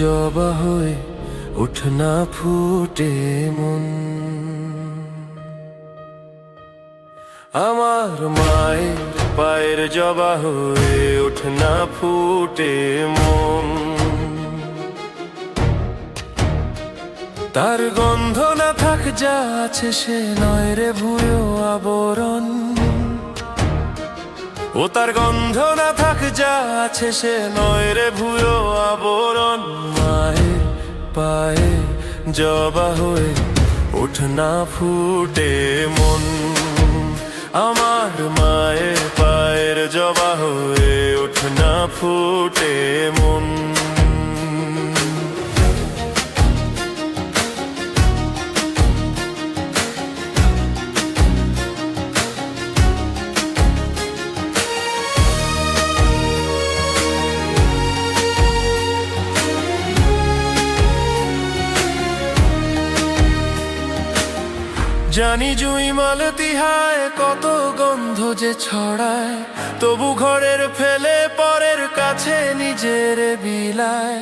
জবা হয়ে উঠ না ফুটে মন আমার মায়ের পায়ের জবা হয়ে উঠ না ফুটে মন তার গন্ধ না থাক যা আছে সে নয় রে ভুয়ো আবরণ ও তার গন্ধ না থাক, যা আছে সে নয় রে ভুয়ো আবরণ। মায়ে, পায়ে, জবা হয়ে উঠ না ফুটে মন। আমার মায়ের পায়ের জবা হয়ে উঠ না ফুটে মন। জানি জুই মাল তিহায়, কত গন্ধ যে ছড়ায়। তবু ঘরের ফেলে পরের কাছে নিজের বিলায়।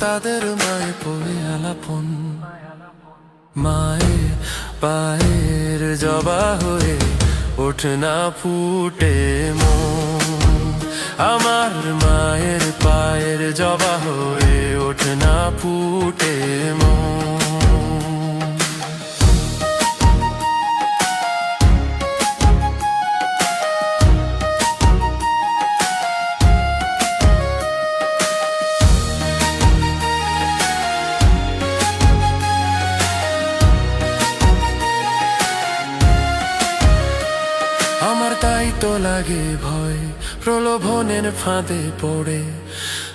তাদের মায়ে মায়ে, পায়ের জবা হয়ে ওঠ না ফুটে তো লাগে ভয় প্রলোভনের ফাঁদে পড়ে।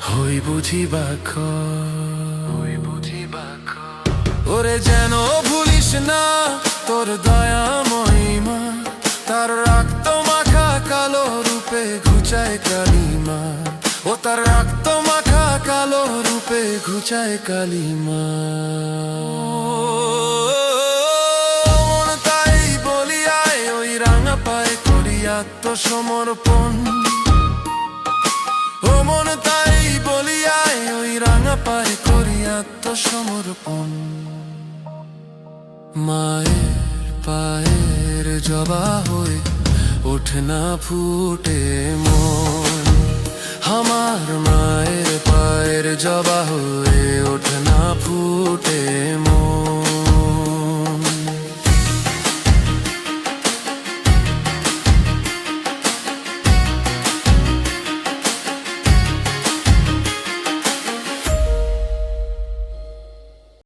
হই বুঝি বাখ হই বুঝি ওরে যেন ভুলিস না তোর দয়া মহিমা তার রক্ত মাখা কালো রূপে ঘুচায় কালিমা। ও তার রক্ত মাখা কালো রূপে ঘুচায় কালিমা। আত্মসমর্পণ। ও মন তাই বলি আয় ওই রাঙা পায়ে করি আত্মসমর্পণ। মায়ের পায়ের জবা হয়ে ওঠ না ফুটে মন। আমার মায়ের পায়ের জবা হয়ে ওঠ না ফুটে